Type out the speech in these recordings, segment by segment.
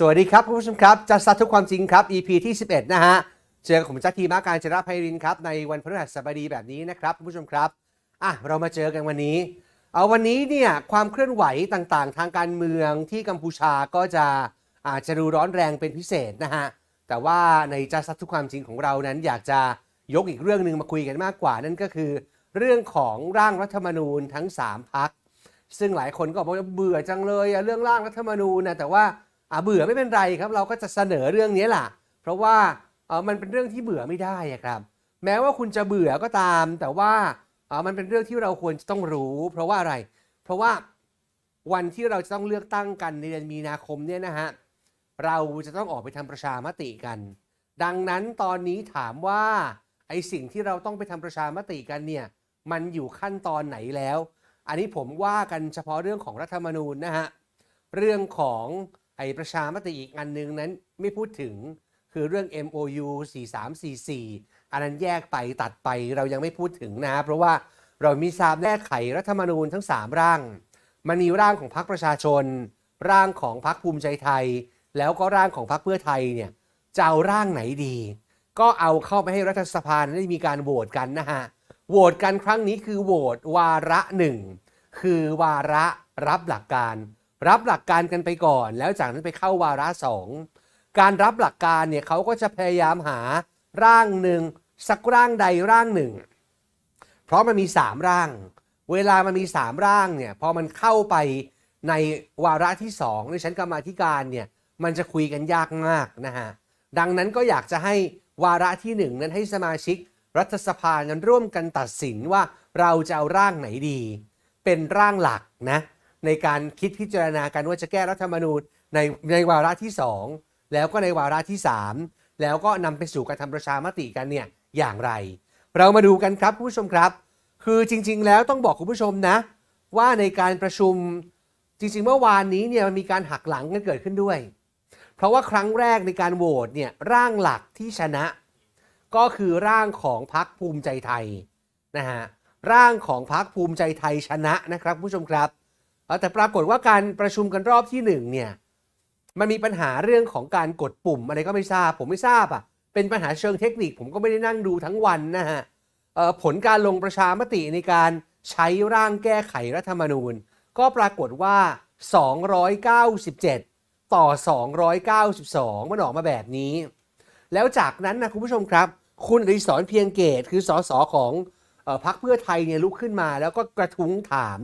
สวัสดีครับคุณผู้ชมครับจัดซัดทุกความจริงครับ EP ที่ 11 นะฮะ เจอกับผมจักทีมาการจราภัยรินครับ ในวันพฤหัสบดีแบบนี้นะครับคุณผู้ชมครับอะเรามาเจอกันวันนี้ เอาวันนี้เนี่ยความเคลื่อนไหวต่างๆ ทางการเมืองที่กัมพูชาก็จะอาจจะดูร้อนแรงเป็นพิเศษนะฮะ แต่ว่าในจัดซัดทุกความจริงของเรานั้น อยากจะยกอีกเรื่องหนึ่งมาคุยกันมากกว่านั่นก็คือ เรื่องของร่างรัฐธรรมนูญทั้ง 3พักซึ่งหลายคนก็บอกว่าเบื่อจังเลยอะเรื่องร่างรัฐธรรมนูญนะแต่ว่า อะเบื่อไม่เป็นไรครับ เราก็จะเสนอเรื่องนี้แหละเพราะว่าเออมันเป็นเรื่องที่เบื่อไม่ได้ครับ แม้ว่าคุณจะเบื่อก็ตาม แต่ว่าเออมันเป็นเรื่องที่เราควรจะต้องรู้ เพราะว่าอะไร เพราะว่าวันที่เราจะต้องเลือกตั้งกันในเดือนมีนาคมเนี่ยนะฮะเราจะต้องออกไปทำประชามติกัน ดังนั้นตอนนี้ถามว่าไอสิ่งที่เราต้องไปทำประชามติกันเนี่ยมันอยู่ขั้นตอนไหนแล้ว อันนี้ผมว่ากันเฉพาะเรื่องของรัฐธรรมนูญนะฮะเรื่องของ ไอประชามติอีกอันหนึงนั้นไม่พูดถึงคือเรื่อง MOU 4344 อันนั้นแยกไปตัดไปเรายังไม่พูดถึงนะ เพราะว่าเรามีทราบแก้ไขรัฐธรรมนูญทั้ง 3 ร่าง มันมีร่างของพรรคประชาชน ร่างของพรรคภูมิใจไทย แล้วก็ร่างของพรรคเพื่อไทยเนี่ยจะเอาร่างไหนดี ก็เอาเข้าไปให้รัฐสภาได้มีการโหวตกันนะฮะโหวตกันครั้งนี้คือโหวตวาระหนึ่งคือวาระรับหลักการ รับหลักการกันไปก่อน แล้วจากนั้นไปเข้าวาระสองการรับหลักการเนี่ยเขาก็จะพยายามหาร่างหนึ่งสักร่างใดร่างหนึ่ง เพราะมันมี 3 ร่าง เวลามันมี 3 ร่างเนี่ยพอมันเข้าไปในวาระที่2ในชั้นกรรมาธิการเนี่ยมันจะคุยกันยากมากนะฮะดังนั้นก็อยากจะให้วาระที่ 1 นั้นให้สมาชิก รัฐสภานั้นร่วมกันตัดสินว่าเราจะเอาร่างไหนดี เป็นร่างหลักนะ ในการคิดพิจารณากันว่าจะแก้รัฐธรรมนูญในในวาระที่ 2 แล้วก็ในวาระที่ 3 แล้วก็นำไปสู่การทำประชามติกันเนี่ยอย่างไร เรามาดูกันครับคุณผู้ชมครับ คือจริง ๆ แล้วต้องบอกคุณผู้ชมนะ ว่าในการประชุมจริง ๆ เมื่อวานนี้เนี่ยมันมีการหักหลังกันเกิดขึ้นด้วย เพราะว่าครั้งแรกในการโหวตเนี่ยร่างหลักที่ชนะ ก็คือร่างของพักภูมิใจไทยนะฮะร่างของพักภูมิใจไทยชนะนะครับผู้ชมครับ แต่ปรากฏว่าการประชุมกันรอบที่หนึ่งเนี่ย มันมีปัญหาเรื่องของการกดปุ่มอะไรก็ไม่ทราบ ผมไม่ทราบอะ เป็นปัญหาเชิงเทคนิค ผมก็ไม่ได้นั่งดูทั้งวันนะฮะผลการลงประชามติในการใช้ร่างแก้ไขรัฐธรรมนูญ ก็ปรากฏว่า 297 ต่อ 292 มันออกมาแบบนี้ แล้วจากนั้นนะคุณผู้ชมครับ คุณอดิศรเพียงเกตคือสสของอพรรคเพื่อไทยเนี่ยลุกขึ้นมา แล้วก็กระทุ้งถาม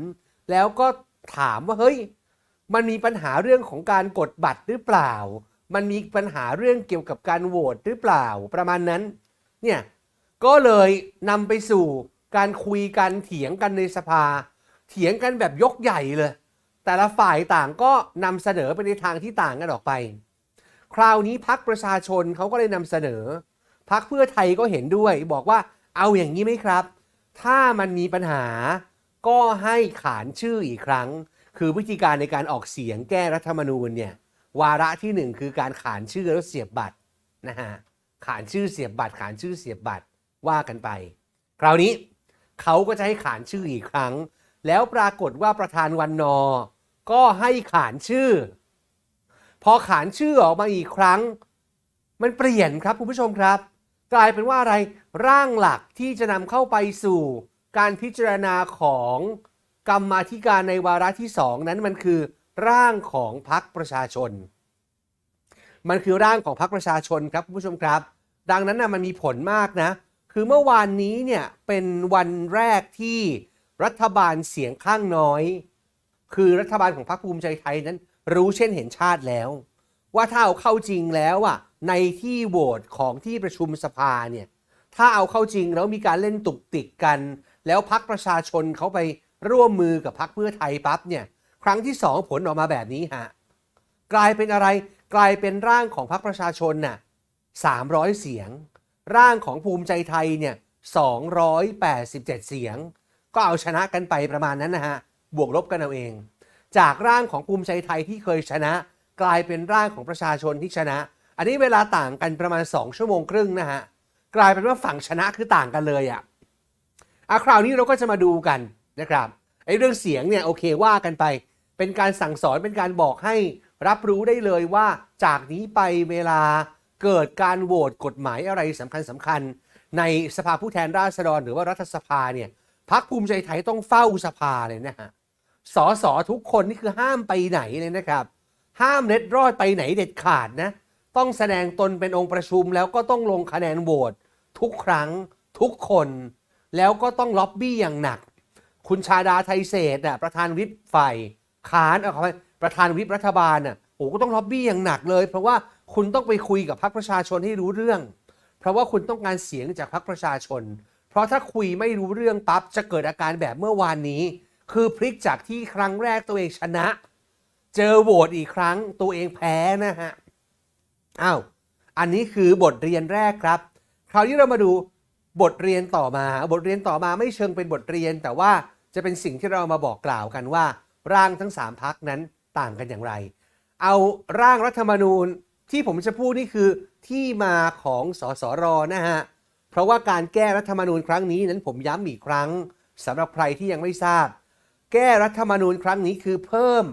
แล้วก็ ถามว่าเฮ้ย มันมีปัญหาเรื่องของการกดบัตรหรือเปล่า มันมีปัญหาเรื่องเกี่ยวกับการโหวตหรือเปล่า ประมาณนั้น เนี่ย ก็เลยนำไปสู่การคุยกันเถียงกันในสภา เถียงกันแบบยกใหญ่เลย แต่ละฝ่ายต่างก็นำเสนอไปในทางที่ต่างกันออกไป คราวนี้พักประชาชนเขาก็เลยนำเสนอพักเพื่อไทยก็เห็นด้วย บอกว่าเอาอย่างนี้ไหมครับ ถ้ามันมีปัญหา ก็ให้ขานชื่ออีกครั้ง คือวิธีการในการออกเสียงแก้รัฐธรรมนูญเนี่ยวาระที่หนึ่งคือการขานชื่อแล้วเสียบบัตรนะฮะขานชื่อเสียบบัตรขานชื่อเสียบบัตรว่ากันไป คราวนี้เขาก็จะให้ขานชื่ออีกครั้ง แล้วปรากฏว่าประธานวันนอ ก็ให้ขานชื่อ พอขานชื่อออกมาอีกครั้ง มันเปลี่ยนครับคุณผู้ชมครับ กลายเป็นว่าอะไรร่างหลักที่จะนำเข้าไปสู่ การพิจารณาของกรรมาธิการในวาระที่สองนั้นมันคือร่างของพรรคประชาชน มันคือร่างของพรรคประชาชนครับคุณผู้ชมครับ ดังนั้นนะมันมีผลมากนะ คือเมื่อวานนี้เนี่ยเป็นวันแรกที่รัฐบาลเสียงข้างน้อย คือรัฐบาลของพรรคภูมิใจไทยนั้น รู้เช่นเห็นชาติแล้ว ว่าถ้าเอาเข้าจริงแล้วอะในที่โหวตของที่ประชุมสภาเนี่ยถ้าเอาเข้าจริงแล้วมีการเล่นตุกติกกัน แล้วพักประชาชนเขาไปร่วมมือกับพักเพื่อไทยปั๊บเนี่ยครั้งที่สองผลออกมาแบบนี้ฮะกลายเป็นอะไรกลายเป็นร่างของพักประชาชนน่ะ300 เสียง ร่างของภูมิใจไทยเนี่ย287 เสียง ก็เอาชนะกันไปประมาณนั้นนะฮะบวกลบกันเอาเอง จากร่างของภูมิใจไทยที่เคยชนะ กลายเป็นร่างของประชาชนที่ชนะ อันนี้เวลาต่างกันประมาณ 2 ชั่วโมงครึ่งนะฮะกลายเป็นว่าฝั่งชนะคือต่างกันเลยอะ่ะ อะคราวนี้เราก็จะมาดูกันนะครับไอ้เรื่องเสียงเนี่ยโอเคว่ากันไป เป็นการสั่งสอนเป็นการบอกให้รับรู้ได้เลยว่าจากนี้ไปเวลาเกิดการโหวตกฎหมายอะไรสำคัญสำคัญ ในสภาผู้แทนราษฎรหรือว่ารัฐสภาเนี่ยพักภูมิใจไทยต้องเฝ้าสภาเลยนะฮะสอสอทุกคนนี่คือห้ามไปไหนเลยนะครับ ห้ามเล็ดรอดไปไหนเด็ดขาดนะ ต้องแสดงตนเป็นองค์ประชุมแล้วก็ต้องลงคะแนนโหวตทุกครั้งทุกคน แล้วก็ต้องล็อบบี้อย่างหนัก คุณชาดาไทยเศษน่ะประธานวิปฝ่ายค้านเอาขอไปประธานวิปรัฐบาลน่ะโอ้ก็ต้องล็อบบี้อย่างหนักเลย เพราะว่าคุณต้องไปคุยกับพรรคประชาชนให้รู้เรื่อง เพราะว่าคุณต้องการเสียงจากพรรคประชาชน เพราะถ้าคุยไม่รู้เรื่องปั๊บจะเกิดอาการแบบเมื่อวานนี้ คือพลิกจากที่ครั้งแรกตัวเองชนะ เจอโหวตอีกครั้งตัวเองแพ้นะฮะอ้าวอันนี้คือบทเรียนแรกครับ คราวนี้เรามาดู บทเรียนต่อมา บทเรียนต่อมาไม่เชิงเป็นบทเรียน แต่ว่าจะเป็นสิ่งที่เรามาบอกกล่าวกันว่า ร่างทั้ง 3พักนั้นต่างกันอย่างไร เอาร่างรัฐธรรมนูญที่ผมจะพูดนี่คือที่มาของสสรนะฮะเพราะว่าการแก้รัฐธรรมนูญครั้งนี้นั้นผมย้ำอีกครั้งสำหรับใครที่ยังไม่ทราบ แก้รัฐธรรมนูญครั้งนี้คือเพิ่ม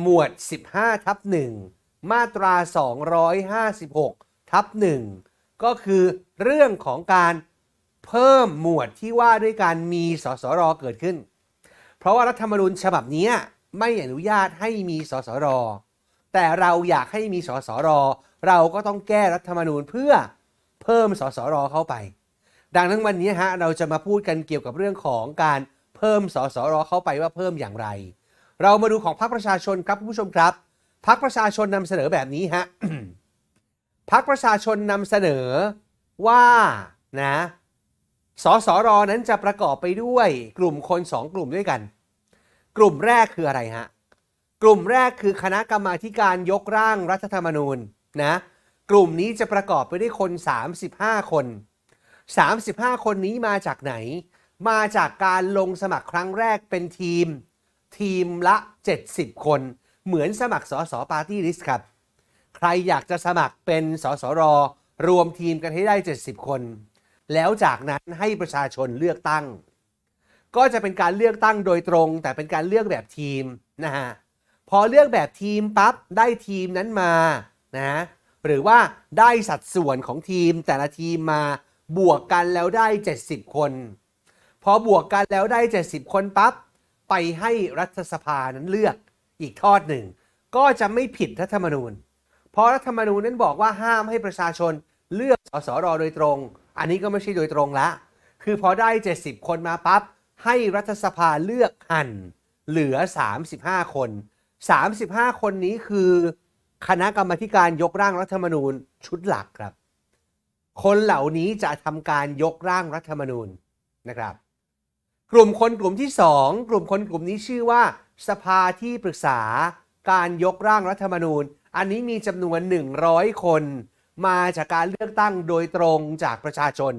หมวด 15ทับ1มาตรา 256ทับ1 ก็คือเรื่องของการเพิ่มหมวดที่ว่าด้วยการมีสสรเกิดขึ้น เพราะว่ารัฐธรรมนูญฉบับนี้ไม่อนุญาตให้มีสสร แต่เราอยากให้มีสสร เราก็ต้องแก้รัฐธรรมนูญเพื่อเพิ่มสสรเข้าไป ดังนั้นวันนี้ฮะเราจะมาพูดกันเกี่ยวกับเรื่องของการเพิ่มสสรเข้าไปว่าเพิ่มอย่างไร เรามาดูของพรรคประชาชนครับคุณผู้ชมครับพรรคประชาชนนำเสนอแบบนี้ฮะ พรรคประชาชนนำเสนอว่านะสสรนั้นจะประกอบไปด้วยกลุ่มคนสองกลุ่มด้วยกัน กลุ่มแรกคืออะไรฮะ กลุ่มแรกคือคณะกรรมาการยกร่างรัฐธรรมนูญนะกลุ่มนี้จะประกอบไปด้วยคน 35 คน 35 คนนี้มาจากไหน มาจากการลงสมัครครั้งแรกเป็นทีม ทีมละ 70 คน เหมือนสมัครสสปาร์ตี้ลิสต์ครับ ใครอยากจะสมัครเป็นสสรรวมทีมกันให้ได้ 70 คน แล้วจากนั้นให้ประชาชนเลือกตั้ง ก็จะเป็นการเลือกตั้งโดยตรง แต่เป็นการเลือกแบบทีมนะฮะพอเลือกแบบทีมปั๊บได้ทีมนั้นมานะหรือว่าได้สัดส่วนของทีมแต่ละทีมมาบวกกันแล้วได้ 70 คน พอบวกกันแล้วได้ 70 คนปั๊บไปให้รัฐสภานั้นเลือกอีกทอดหนึ่ง ก็จะไม่ผิดรัฐธรรมนูญ เพราะรัฐธรรมนูญนั้นบอกว่าห้ามให้ประชาชนเลือกสสรโดยตรง อันนี้ก็ไม่ใช่โดยตรงละ คือพอได้ 70 คนมาปั๊บให้รัฐสภาเลือกหั่นเหลือ 35 คน 35 คนนี้คือคณะกรรมการยกร่างรัฐธรรมนูญชุดหลักครับ คนเหล่านี้จะทำการยกร่างรัฐธรรมนูญนะครับ กลุ่มคนกลุ่มที่ 2 กลุ่มคนกลุ่มนี้ชื่อว่า สภาที่ปรึกษาการยกร่างรัฐธรรมนูญ อันนี้มีจำนวน 100 คนมาจากการเลือกตั้งโดยตรงจากประชาชน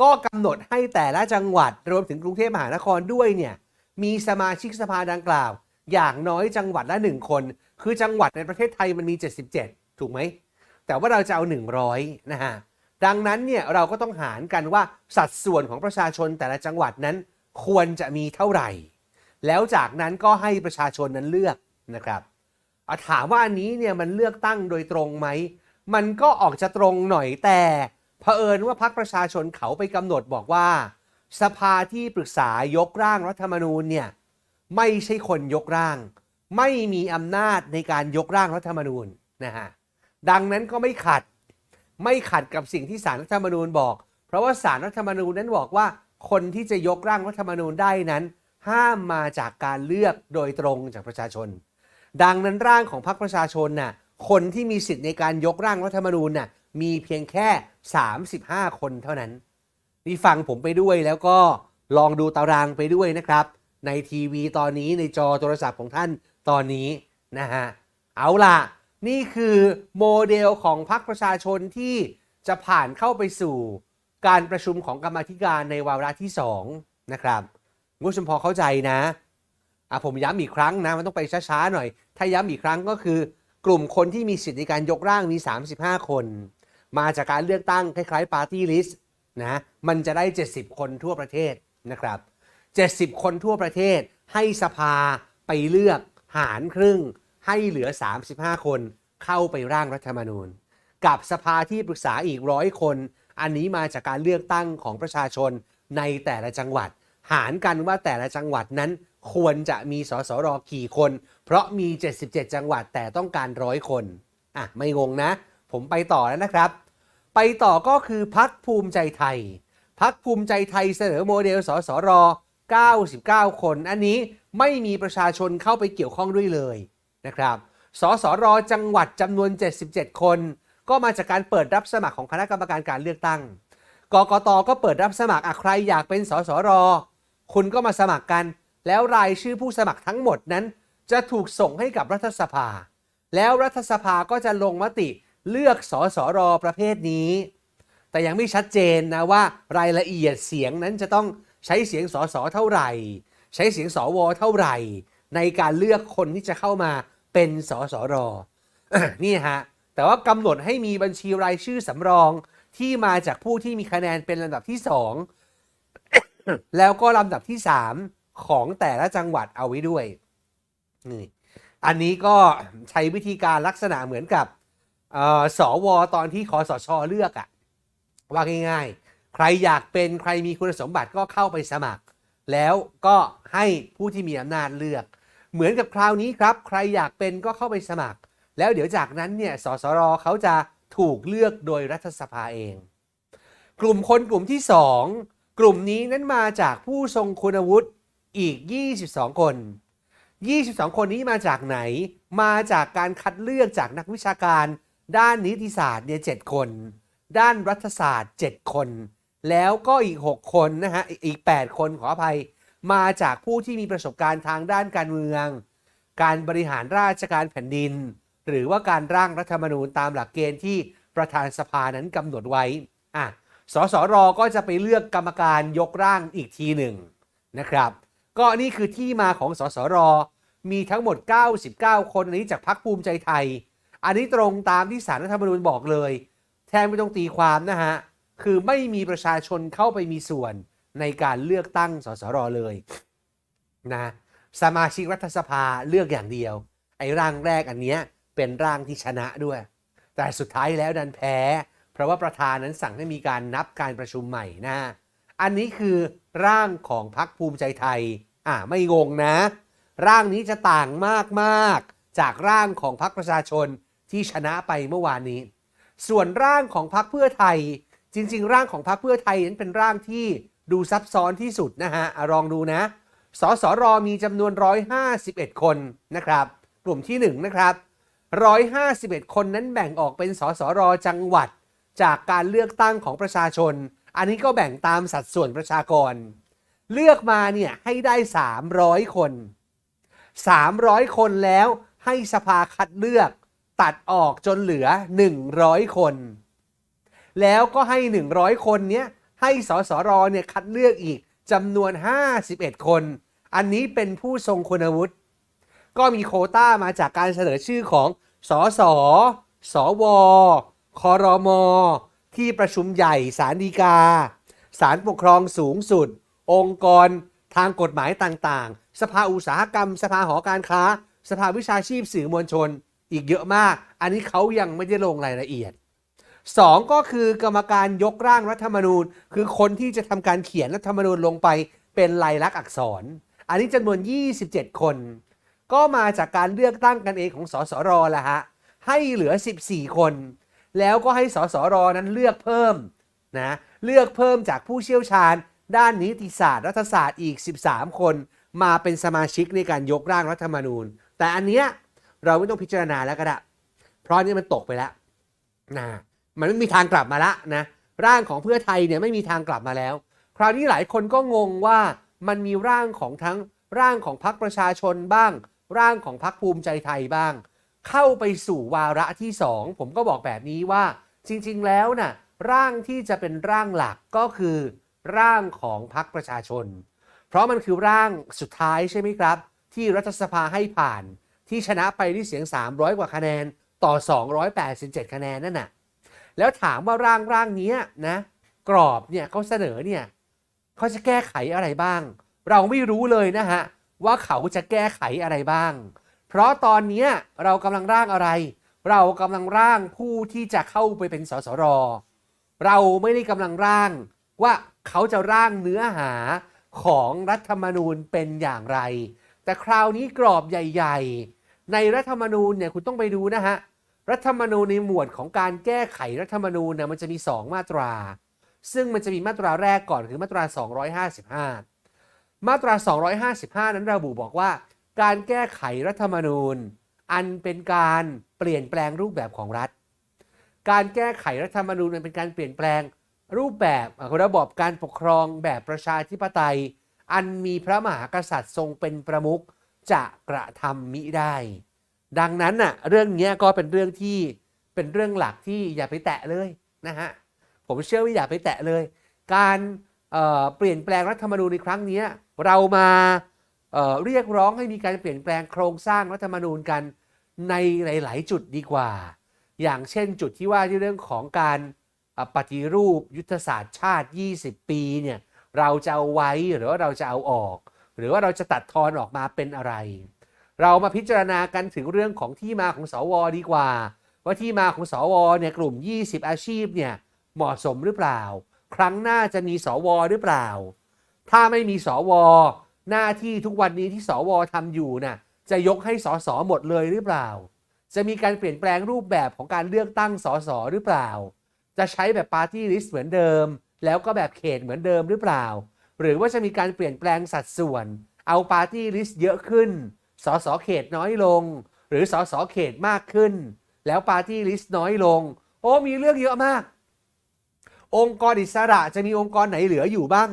ก็กำหนดให้แต่ละจังหวัดรวมถึงกรุงเทพมหานครด้วยเนี่ยมีสมาชิกสภาดังกล่าว อย่างน้อยจังหวัดละ 1 คน คือจังหวัดในประเทศไทยมันมี 77 ถูกไหม แต่ว่าเราจะเอา 100 นะฮะ ดังนั้นเนี่ยเราก็ต้องหารกันว่าสัดส่วนของประชาชนแต่ละจังหวัดนั้นควรจะมีเท่าไหร่ แล้วจากนั้นก็ให้ประชาชนนั้นเลือกนะครับ อาถามว่าอันนี้เนี่ยมันเลือกตั้งโดยตรงไหม มันก็ออกจะตรงหน่อยแต่เผอิญว่าพรรคประชาชนเขาไปกำหนดบอกว่า สภาที่ปรึกษายกร่างรัฐธรรมนูญเนี่ยไม่ใช่คนยกร่าง ไม่มีอำนาจในการยกร่างรัฐธรรมนูญนะฮะดังนั้นก็ไม่ขัดไม่ขัดกับสิ่งที่สารรัฐธรรมนูญบอก เพราะว่าสารรัฐธรรมนูญนั้นบอกว่า คนที่จะยกร่างรัฐธรรมนูญได้นั้น ห้ามมาจากการเลือกโดยตรงจากประชาชน ดังนั้นร่างของพรรคประชาชนน่ะคนที่มีสิทธิ์ในการยกร่างรัฐธรรมนูญน่ะมีเพียงแค่ 35 คนเท่านั้นนี่ฟังผมไปด้วยแล้วก็ลองดูตารางไปด้วยนะครับ ในทีวีตอนนี้ในจอโทรศัพท์ของท่านตอนนี้นะฮะเอาล่ะ นี่คือโมเดลของพรรคประชาชนที่จะผ่านเข้าไปสู่การประชุมของกรรมธิการในวาระที่ 2 นะครับคุณผู้ชมพอเข้าใจนะ อะผมย้ำอีกครั้งนะมันต้องไปช้าๆหน่อย ถ้าย้ำอีกครั้งก็คือกลุ่มคนที่มีสิทธิในการยกร่างมี 35 คน มาจากการเลือกตั้งคล้ายๆปาร์ตี้ลิสต์นะมันจะได้ 70 คนทั่วประเทศนะครับ 70 คนทั่วประเทศ ให้สภาไปเลือกหารครึ่ง ให้เหลือ 35 คนเข้าไปร่างรัฐธรรมนูญ กับสภาที่ปรึกษาอีกร้อยคน อันนี้มาจากการเลือกตั้งของประชาชนในแต่ละจังหวัด หารกันว่าแต่ละจังหวัดนั้น ควรจะมีสสรกี่คน เพราะมี 77 จังหวัดแต่ต้องการร้อยคนอะไม่งงนะ ผมไปต่อแล้วนะครับ ไปต่อก็คือพักภูมิใจไทยพักภูมิใจไทยเสนอโมเดลสสร 99 คน อันนี้ไม่มีประชาชนเข้าไปเกี่ยวข้องด้วยเลยนะครับ สสร จังหวัดจำนวน 77 คน ก็มาจากการเปิดรับสมัครของคณะกรรมการการเลือกตั้ง กกตก็เปิดรับสมัครอะใครอยากเป็นสสร คุณก็มาสมัครกัน แล้วรายชื่อผู้สมัครทั้งหมดนั้น จะถูกส่งให้กับรัฐสภา แล้วรัฐสภาก็จะลงมติเลือกสสรประเภทนี้ แต่ยังไม่ชัดเจนนะว่ารายละเอียดเสียงนั้นจะต้องใช้เสียงสสเท่าไหร่ ใช้เสียงสวเท่าไหร่ ในการเลือกคนที่จะเข้ามาเป็นสสรนี่ฮะแต่ว่ากำหนดให้มีบัญชีรายชื่อสำรองที่มาจากผู้ที่มีคะแนนเป็นลำดับที่ 2 แล้วก็ลำดับที่ 3 ของแต่ละจังหวัดเอาไว้ด้วยนี่อันนี้ก็ใช้วิธีการลักษณะเหมือนกับเอ่อสวตอนที่ขอสชเลือกอะว่าง่ายๆ ใครอยากเป็นใครมีคุณสมบัติก็เข้าไปสมัคร แล้วก็ให้ผู้ที่มีอำนาจเลือก เหมือนกับคราวนี้ครับ ใครอยากเป็นก็เข้าไปสมัคร แล้วเดี๋ยวจากนั้นเนี่ยสสรเขาจะถูกเลือกโดยรัฐสภาเอง กลุ่มคนกลุ่มที่ 2 กลุ่มนี้นั้นมาจากผู้ทรงคุณวุฒิ อีก 22 คน 22 คนนี้มาจากไหน มาจากการคัดเลือกจากนักวิชาการ ด้านนิติศาสตร์เนี่ย7คน ด้านรัฐศาสตร์ 7 คน แล้วก็อีก 6 คนนะฮะ อีก 8 คนขออภัย มาจากผู้ที่มีประสบการณ์ทางด้านการเมือง การบริหารราชการแผ่นดิน หรือว่าการร่างรัฐธรรมนูญตามหลักเกณฑ์ที่ประธานสภานั้นกำหนดไว้ อะ สสร ก็จะไปเลือกกรรมการยกร่างอีกทีหนึ่งนะครับ ก็นี่คือที่มาของสสร มีทั้งหมด 99 คน อันนี้จากพรรคภูมิใจไทย อันนี้ตรงตามที่สารรัฐธรรมนูญบอกเลย แทนไม่ต้องตีความนะฮะ คือไม่มีประชาชนเข้าไปมีส่วนในการเลือกตั้งสสรเลยนะสมาชิกรัฐสภาเลือกอย่างเดียว ไอ้ร่างแรกอันเนี้ยเป็นร่างที่ชนะด้วย แต่สุดท้ายแล้วดันแพ้ เพราะว่าประธานนั้นสั่งให้มีการนับการประชุมใหม่นะอันนี้คือ ร่างของพรรคภูมิใจไทย อ่าไม่งงนะ ร่างนี้จะต่างมากๆ จากร่างของพรรคประชาชนที่ชนะไปเมื่อวานนี้ ส่วนร่างของพรรคเพื่อไทย จริง ๆ ร่างของพรรคเพื่อไทยนั้นเป็นร่างที่ดูซับซ้อนที่สุดนะฮะอะลองดูนะ สสรมีจำนวน 151 คนนะครับ กลุ่มที่ 1 นะครับ 151 คนนั้นแบ่งออกเป็นสสรจังหวัด จากการเลือกตั้งของประชาชน อันนี้ก็แบ่งตามสัดส่วนประชากร เลือกมาเนี่ยให้ได้ 300 คน 300 คนแล้วให้สภาคัดเลือกตัดออกจนเหลือ 100 คน แล้วก็ให้ 100 คนเนี้ยให้สสรเนี่ยคัดเลือกอีกจำนวน 51 คน อันนี้เป็นผู้ทรงคุณวุฒิก็มีโควต้ามาจากการเสนอชื่อของสสสวคอรม ที่ประชุมใหญ่สารดีกาศาลปกครองสูงสุด องค์กรทางกฎหมายต่างๆ สภาอุตสาหกรรม สภาหอการค้า สภาวิชาชีพสื่อมวลชน อีกเยอะมาก อันนี้เขายังไม่ได้ลงรายละเอียดสองก็คือกรรมการยกร่างรัฐธรรมนูญ คือคนที่จะทำการเขียนรัฐธรรมนูญลงไปเป็นลายลักษณ์อักษร อันนี้จำนวน 27 คน ก็มาจากการเลือกตั้งกันเองของสสรละฮะ ให้เหลือ 14 คน แล้วก็ให้สสรนั้นเลือกเพิ่มนะเลือกเพิ่มจากผู้เชี่ยวชาญ ด้านนิติศาสตร์รัฐศาสตร์อีก 13 คน มาเป็นสมาชิกในการยกร่างรัฐธรรมนูญ แต่อันเนี้ยเราไม่ต้องพิจารณาแล้วก็ได้เพราะนนี้มันตกไปแล้วนะมันไม่มีทางกลับมาละนะร่างของเพื่อไทยเนี่ยไม่มีทางกลับมาแล้ว คราวนี้หลายคนก็งงว่ามันมีร่างของทั้งร่างของพรรคประชาชนบ้าง ร่างของพรรคภูมิใจไทยบ้าง เข้าไปสู่วาระที่ 2 ผมก็บอกแบบนี้ว่าจริงๆแล้วน่ะร่างที่จะเป็นร่างหลักก็คือ ร่างของพรรคประชาชน เพราะมันคือร่างสุดท้ายใช่ไหมครับ ที่รัฐสภาให้ผ่าน ที่ชนะไปด้วยเสียง 300 กว่าคะแนนต่อ 287 คะแนนนั่นน่ะแล้วถามว่าร่างร่างนี้นะกรอบเนี่ยเขาเสนอเนี่ยเขาจะแก้ไขอะไรบ้าง เราไม่รู้เลยนะฮะว่าเขาจะแก้ไขอะไรบ้าง เพราะตอนนี้เรากำลังร่างอะไร เรากำลังร่างผู้ที่จะเข้าไปเป็นสสร เราไม่ได้กำลังร่างว่าเขาจะร่างเนื้อหาของรัฐธรรมนูญเป็นอย่างไร แต่คราวนี้กรอบใหญ่ ๆ ในรัฐธรรมนูญเนี่ยคุณต้องไปดูนะฮะ รัฐธรรมนูญในหมวดของการแก้ไขรัฐธรรมนูญเนี่ยมันจะมี 2 มาตรา ซึ่งมันจะมีมาตราแรกก่อนคือมาตรา 255 มาตรา 255 นั้นระบุบอกว่า การแก้ไขรัฐธรรมนูญ อันเป็นการเปลี่ยนแปลงรูปแบบของรัฐ การแก้ไขรัฐธรรมนูญมันเป็นการเปลี่ยนแปลงรูปแบบระบอบการปกครองแบบประชาธิปไตย อันมีพระมหากษัตริย์ทรงเป็นประมุขจะกระทำมิได้ ดังนั้นน่ะเรื่องเนี้ยก็เป็นเรื่องที่เป็นเรื่องหลักที่อย่าไปแตะเลยนะฮะผมเชื่อว่าอย่าไปแตะเลย การเเปลี่ยนแปลงรัฐธรรมนูญในครั้งนี้เรามา เเรียกร้องให้มีการเปลี่ยนแปลงโครงสร้างรัฐธรรมนูญกันในหลาย ๆ จุดดีกว่า อย่างเช่นจุดที่ว่าที่เรื่องของการปฏิรูปยุทธศาสตร์ชาติ 20 ปีเนี่ยเราจะเอาไว้หรือว่าเราจะเอาออก หรือว่าเราจะตัดทอนออกมาเป็นอะไร เรามาพิจารณากันถึงเรื่องของที่มาของสวดีกว่า ว่าที่มาของสวเนี่ยกลุ่ม 20 อาชีพเนี่ยเหมาะสมหรือเปล่า ครั้งหน้าจะมีสวหรือเปล่า ถ้าไม่มีสว หน้าที่ทุกวันนี้ที่สวทำอยู่น่ะจะยกให้สสหมดเลยหรือเปล่า จะมีการเปลี่ยนแปลงรูปแบบของการเลือกตั้งสสหรือเปล่า จะใช้แบบปาร์ตี้ลิสต์เหมือนเดิม แล้วก็แบบเขตเหมือนเดิมหรือเปล่า หรือว่าจะมีการเปลี่ยนแปลงสัดส่วน เอาปาร์ตี้ลิสต์เยอะขึ้นสสเขตน้อยลง หรือสสเขตมากขึ้น แล้วปาร์ตี้ลิสต์น้อยลง โอ้มีเรื่องเยอะมาก องค์กรอิสระจะมีองค์กรไหนเหลืออยู่บ้าง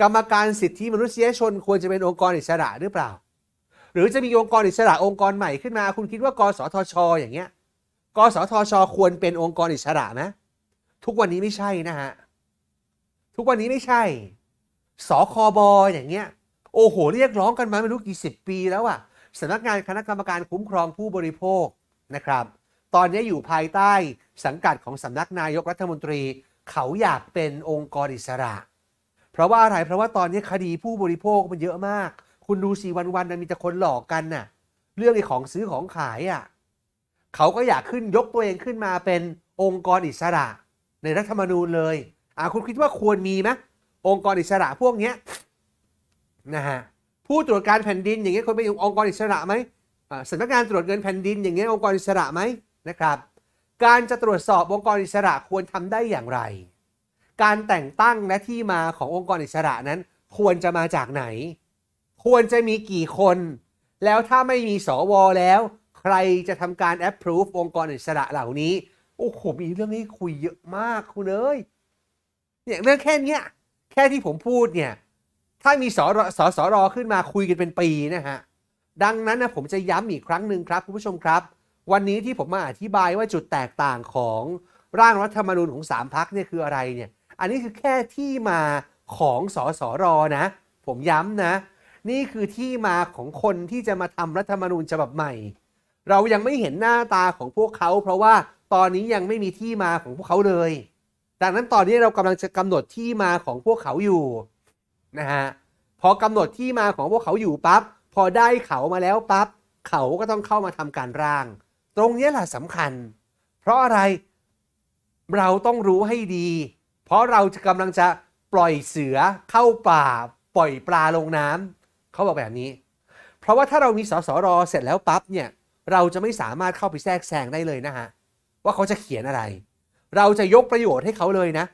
กรรมการสิทธิมนุษยชนควรจะเป็นองค์กรอิสระหรือเปล่า หรือจะมีองค์กรอิสระองค์กรใหม่ขึ้นมา คุณคิดว่ากสทช อย่างเงี้ยกสทช ควรเป็นองค์กรอิสระไหมทุกวันนี้ไม่ใช่นะฮะทุกวันนี้ไม่ใช่สคบอย่างเงี้ยโอ้โห เรียกร้องกันมาไม่รู้กี่สิบปีแล้วอะสำนักงานคณะกรรมการคุ้มครองผู้บริโภคนะครับ ตอนนี้อยู่ภายใต้สังกัดของสำนักนายกรัฐมนตรี เขาอยากเป็นองค์กรอิสระ เพราะว่าอะไรเพราะว่าตอนนี้คดีผู้บริโภคมันเยอะมาก คุณดูสีวันๆนมีแต่คนหลอกกันน่ะ เรื่องไอ้ของซื้อของขายอะเขาก็อยากขึ้นยกตัวเองขึ้นมาเป็นองค์กรอิสระในรัฐธรรมนูญเลยอ่าคุณคิดว่าควรมีไหมองค์กรอิสระพวกเนี้ยนะฮะผู้ตรวจการแผ่นดินอย่างเงี้ยควรเป็นองค์กรอิสระไหมอ่าสำนักงานตรวจเงินแผ่นดินอย่างเงี้ยองค์กรอิสระไหมนะครับ การจะตรวจสอบองค์กรอิสระควรทำได้อย่างไร การแต่งตั้งและที่มาขององค์กรอิสระนั้น ควรจะมาจากไหน ควรจะมีกี่คน แล้วถ้าไม่มีสวแล้ว ใครจะทำการ approve องค์กรอิสระเหล่านี้ โอ้โหมีเรื่องนี้คุยเยอะมากคุณเอ้ยเนี่ยเรื่องแค่เนี้ยแค่ที่ผมพูดเนี่ย ถ้ามีสรสสรขึ้นมาคุยกันเป็นปีนะฮะ ดังนั้นนะผมจะย้ำอีกครั้งหนึ่งครับคุณผู้ชมครับ วันนี้ที่ผมมาอธิบายว่าจุดแตกต่างของร่างรัฐธรรมนูญของสามพักเนี่ยคืออะไรเนี่ย อันนี้คือแค่ที่มาของสสรนะ ผมย้ำนะ นี่คือที่มาของคนที่จะมาทำรัฐธรรมนูญฉบับใหม่ เรายังไม่เห็นหน้าตาของพวกเขา เพราะว่าตอนนี้ยังไม่มีที่มาของพวกเขาเลย ดังนั้นตอนนี้เรากำลังจะกำหนดที่มาของพวกเขาอยู่นะฮะพอกำหนดที่มาของพวกเขาอยู่ปั๊บพอได้เขามาแล้วปั๊บเขาก็ต้องเข้ามาทำการร่าง ตรงนี้แหละสำคัญ เพราะอะไรเราต้องรู้ให้ดี เพราะเราจะกำลังจะปล่อยเสือเข้าป่า ปล่อยปลาลงน้ำเขาบอกแบบนี้ เพราะว่าถ้าเรามีสสรเสร็จแล้วปั๊บเนี่ยเราจะไม่สามารถเข้าไปแทรกแซงได้เลยนะฮะว่าเขาจะเขียนอะไร เราจะยกประโยชน์ให้เขาเลยนะ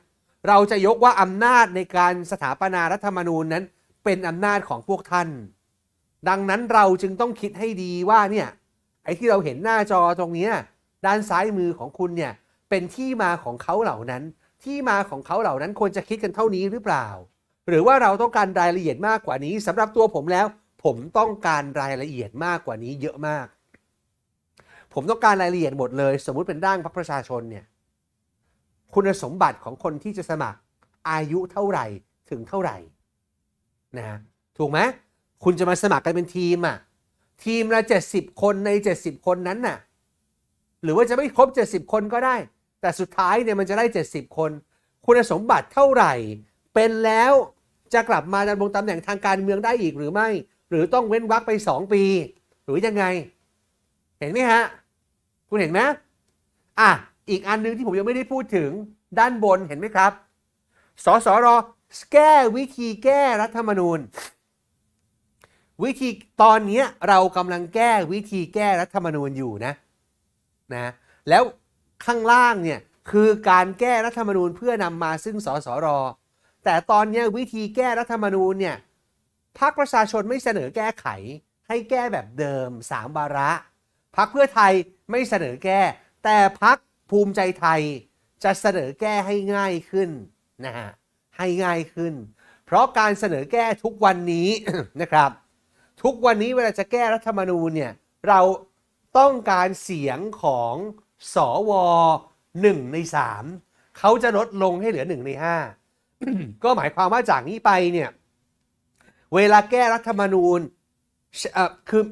เราจะยกว่าอำนาจในการสถาปนารัฐธรรมนูญนั้น เป็นอำนาจของพวกท่าน ดังนั้นเราจึงต้องคิดให้ดีว่าเนี่ยไอ้ที่เราเห็นหน้าจอตรงนี้ด้านซ้ายมือของคุณเนี่ยเป็นที่มาของเขาเหล่านั้น ที่มาของเขาเหล่านั้นควรจะคิดกันเท่านี้หรือเปล่า หรือว่าเราต้องการรายละเอียดมากกว่านี้สำหรับตัวผมแล้ว ผมต้องการรายละเอียดมากกว่านี้เยอะมาก ผมต้องการรายละเอียดหมดเลย สมมุติเป็นร่างพรรคประชาชนเนี่ยคุณสมบัติของคนที่จะสมัครอายุเท่าไหร่ถึงเท่าไหร่นะฮะถูกไหมคุณจะมาสมัครกันเป็นทีมอะทีมละ70 คนใน 70 คนนั้นน่ะ หรือว่าจะไม่ครบ 70 คนก็ได้ แต่สุดท้ายเนี่ยมันจะได้ 70 คน คุณสมบัติเท่าไหร่ เป็นแล้วจะกลับมาดำรงตำแหน่งทางการเมืองได้อีกหรือไม่ หรือต้องเว้นวรรคไป 2 ปี หรือยังไง เห็นไหมฮะ คุณเห็นไหมอะอีกอันหนึงที่ผมยังไม่ได้พูดถึงด้านบนเห็นไหมครับสสรแก้วิธีแก้รัฐธรรมนูญ วิธีตอนนี้เรากำลังแก้วิธีแก้รัฐธรรมนูญอยู่นะนะแล้ว ข้างล่างเนี่ยคือการแก้รัฐธรรมนูญเพื่อนำมาซึ่งสสร แต่ตอนนี้วิธีแก้รัฐธรรมนูญเนี่ยพรรคประชาชนไม่เสนอแก้ไข ให้แก้แบบเดิมสามวาระพรรคเพื่อไทยไม่เสนอแก้ แต่พรรคภูมิใจไทยจะเสนอแก้ให้ง่ายขึ้นนะฮะให้ง่ายขึ้น เพราะการเสนอแก้ทุกวันนี้นะครับ ทุกวันนี้เวลาจะแก้รัฐธรรมนูญเนี่ยเราต้องการเสียงของ สอวหนึ่งในสามเขาจะลดลงให้เหลือหนึ่งในห้าก็หมายความว่าจากนี้ไปเนี่ย เวลาแก้รัฐธรรมนูญเอ่อคือ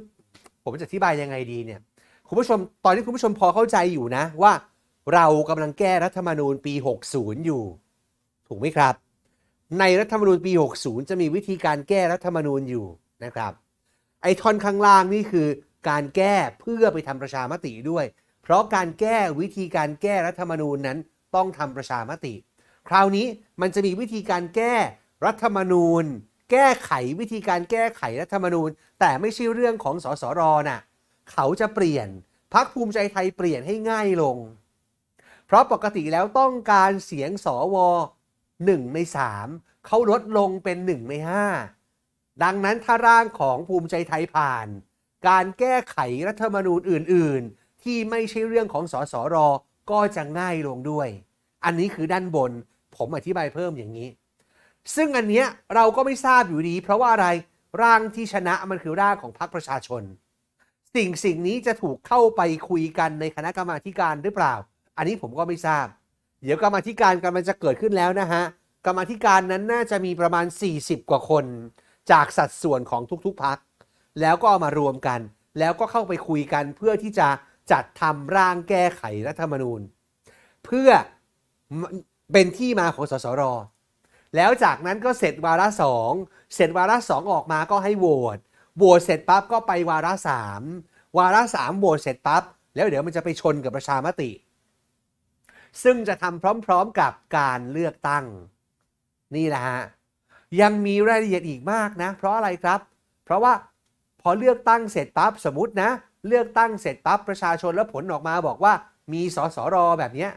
ผมจะอธิบายยังไงดีเนี่ยคุณผู้ชมตอนนี้คุณผู้ชมพอเข้าใจอยู่นะว่าเรากำลังแก้รัฐธรรมนูญปี 60 อยู่ ถูกไหมครับ ในรัฐธรรมนูญปี 60 จะมีวิธีการแก้รัฐธรรมนูญอยู่นะครับ ไอ้ท่อนข้างล่างนี่คือการแก้เพื่อไปทำประชามติด้วย ราะการแก้วิธีการแก้รัฐธรรมนูญนั้นต้องทำประชามติ คราวนี้มันจะมีวิธีการแก้รัฐธรรมนูญ แก้ไขวิธีการแก้ไขรัฐธรรมนูญ แต่ไม่ใช่เรื่องของสสรน่ะเขาจะเปลี่ยนพักภูมิใจไทยเปลี่ยนให้ง่ายลง เพราะปกติแล้วต้องการเสียงสวหนึ่งในสามเขาลดลงเป็นหนึ่งในห้าดังนั้นถ้าร่างของภูมิใจไทยผ่าน การแก้ไขรัฐธรรมนูญอื่น ๆ ที่ไม่ใช่เรื่องของสสรก็จะง่ายลงด้วย อันนี้คือด้านบนผมอธิบายเพิ่มอย่างนี้ ซึ่งอันเนี้ยเราก็ไม่ทราบอยู่ดี เพราะว่าอะไรร่างที่ชนะมันคือร่างของพรรคประชาชน สิ่งสิ่งนี้จะถูกเข้าไปคุยกันในคณะกรรมาการหรือเปล่า อันนี้ผมก็ไม่ทราบ เดี๋ยวกรรมาธิการกำลังจะเกิดขึ้นแล้วนะฮะกรรมาธิการนั้นน่าจะมีประมาณ 40 กว่าคน จากสัดส่วนของทุกๆพักแล้วก็เอามารวมกัน แล้วก็เข้าไปคุยกันเพื่อที่จะ จัดทำร่างแก้ไขรัฐธรรมนูญ เพื่อเป็นที่มาของสสร แล้วจากนั้นก็เสร็จวาระสองเสร็จวาระสองออกมาก็ให้โหวตโหวตเสร็จปั๊บก็ไปวาระสามวาระสามโหวตเสร็จปั๊บแล้วเดี๋ยวมันจะไปชนกับประชามติ ซึ่งจะทำพร้อมๆกับการเลือกตั้ง นี่แหละฮะยังมีรายละเอียดอีกมากนะ เพราะอะไรครับ เพราะว่าพอเลือกตั้งเสร็จปั๊บสมมตินะ เลือกตั้งเสร็จปั๊บประชาชนแล้วผลออกมาบอกว่ามีสสรแบบนี้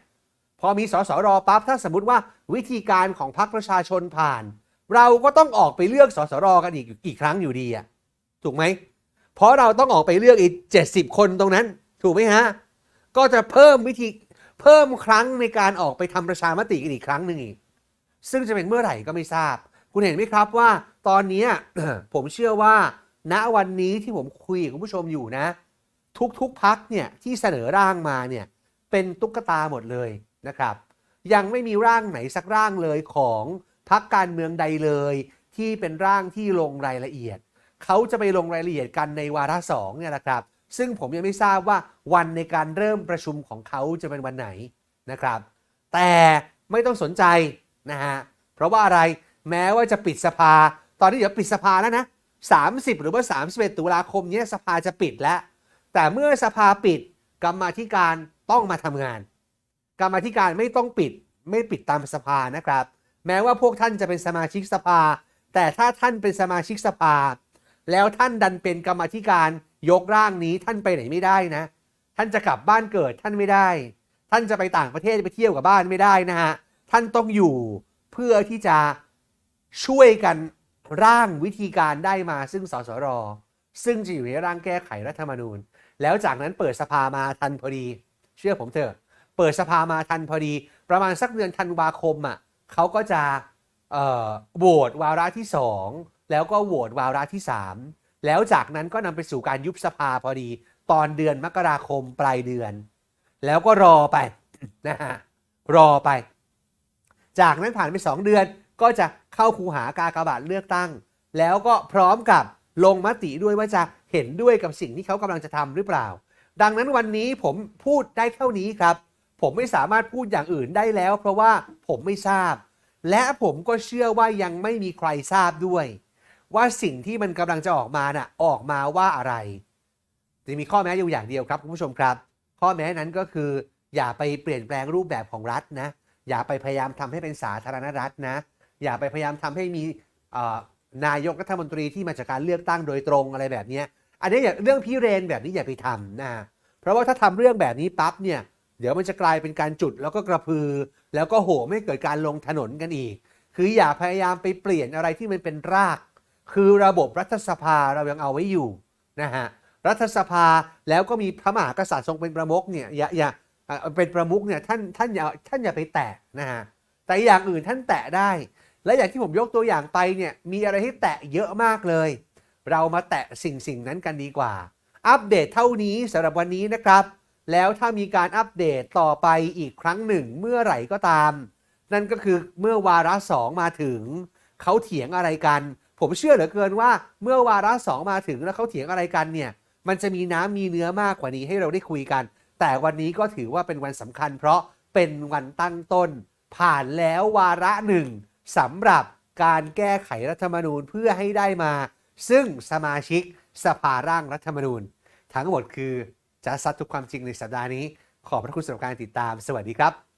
พอมีสสรปั๊บถ้าสมมติว่าวิธีการของพรรคประชาชนผ่าน เราก็ต้องออกไปเลือกสสรกันอีกอีกครั้งอยู่ดีอะถูกไหมเพราะเราต้องออกไปเลือกอีก 70 คนตรงนั้น ถูกไหมฮะก็จะเพิ่มวิธีเพิ่มครั้งในการออกไปทำประชามติกันอีกครั้งหนึ่งอีก ซึ่งจะเป็นเมื่อไหร่ก็ไม่ทราบ คุณเห็นไหมครับว่า ตอนนี้ผมเชื่อว่าณวันนี้ที่ผมคุยกับคุณผู้ชมอยู่นะ ทุกๆพักเนี่ยที่เสนอร่างมาเนี่ยเป็นตุ๊กตาหมดเลยนะครับ ยังไม่มีร่างไหนสักร่างเลยของพักการเมืองใดเลย ที่เป็นร่างที่ลงรายละเอียด เขาจะไปลงรายละเอียดกันในวาระสองเนี่ยนะครับ ซึ่งผมยังไม่ทราบว่าวันในการเริ่มประชุมของเขาจะเป็นวันไหนนะครับ แต่ไม่ต้องสนใจนะฮะเพราะว่าอะไรแม้ว่าจะปิดสภา ตอนนี้เดี๋ยวปิดสภาแล้วนะ30 หรือว่า 31 ตุลาคมเนี้ยสภาจะปิดแล้ว แต่เมื่อสภาปิดกรรมาธิการต้องมาทำงาน กรรมาธิการไม่ต้องปิดไม่ปิดตามสภานะครับ แม้ว่าพวกท่านจะเป็นสมาชิกสภา แต่ถ้าท่านเป็นสมาชิกสภา แล้วท่านดันเป็นกรรมาธิการยกร่างนี้ท่านไปไหนไม่ได้นะ ท่านจะกลับบ้านเกิดท่านไม่ได้ ท่านจะไปต่างประเทศไปเที่ยวกับบ้านไม่ได้นะฮะท่านต้องอยู่เพื่อที่จะช่วยกันร่างวิธีการได้มาซึ่งสสร ซึ่งจะอยู่ในร่างแก้ไขรัฐธรรมนูญ แล้วจากนั้นเปิดสภามาทันพอดี เชื่อผมเถอะ เปิดสภามาทันพอดี ประมาณสักเดือนธันวาคมอะเขาก็จะโหวตวาระที่ 2 แล้วก็โหวตวาระที่ 3 แล้วจากนั้นก็นำไปสู่การยุบสภาพอดี ตอนเดือนมกราคมปลายเดือน แล้วก็รอไปนะฮะรอไป จากนั้นผ่านไป 2 เดือนก็จะเข้าคูหากากบาทเลือกตั้ง แล้วก็พร้อมกับ ลงมติด้วยว่าจะเห็นด้วยกับสิ่งที่เขากำลังจะทำหรือเปล่า ดังนั้นวันนี้ผมพูดได้เท่านี้ครับ ผมไม่สามารถพูดอย่างอื่นได้แล้ว เพราะว่าผมไม่ทราบ และผมก็เชื่อว่ายังไม่มีใครทราบด้วย ว่าสิ่งที่มันกำลังจะออกมาน่ะออกมาว่าอะไรจะมีข้อแม้อยู่อย่างเดียวครับคุณผู้ชมครับ ข้อแม้นั้นก็คือ อย่าไปเปลี่ยนแปลงรูปแบบของรัฐนะ อย่าไปพยายามทำให้เป็นสาธารณรัฐนะ อย่าไปพยายามทำให้มี นายกรัฐมนตรีที่มาจากการเลือกตั้งโดยตรงอะไรแบบนี้อันนี้อย่าเรื่องพิเรนแบบนี้อย่าไปทำนะเพราะว่าถ้าทำเรื่องแบบนี้ปั๊บเนี่ยเดี๋ยวมันจะกลายเป็นการจุดแล้วก็กระพือ แล้วก็โหมให้เกิดการลงถนนกันอีก คืออย่าพยายามไปเปลี่ยนอะไรที่มันเป็นราก คือระบบรัฐสภาเรายังเอาไว้อยู่นะฮะรัฐสภาแล้วก็มีพระมหากษัตริย์ทรงเป็นประมุขเนี่ยอย่าอย่าเอ่อเป็นประมุขเนี่ยท่านท่านอย่าท่านอย่าไปแตะนะฮะแต่อย่างอื่นท่านแตะได้ และอย่างที่ผมยกตัวอย่างไปเนี่ยมีอะไรให้แตะเยอะมากเลย เรามาแตะสิ่งสิ่งนั้นกันดีกว่า อัปเดตเท่านี้สำหรับวันนี้นะครับ แล้วถ้ามีการอัปเดตต่อไปอีกครั้งหนึ่งเมื่อไหร่ก็ตาม นั่นก็คือเมื่อวาระสองมาถึง เขาเถียงอะไรกัน ผมเชื่อเหลือเกินว่าเมื่อวาระสองมาถึงแล้วเขาเถียงอะไรกันเนี่ยมันจะมีน้ำมีเนื้อมากกว่านี้ให้เราได้คุยกัน แต่วันนี้ก็ถือว่าเป็นวันสำคัญ เพราะเป็นวันตั้งต้น ผ่านแล้ววาระหนึ่ง สำหรับการแก้ไขรัฐธรรมนูญเพื่อให้ได้มา ซึ่งสมาชิกสภาร่างรัฐธรรมนูญ ทั้งหมดคือจะซัดทุกความจริงในสัปดาห์นี้ ขอบพระคุณสำหรับการติดตาม สวัสดีครับ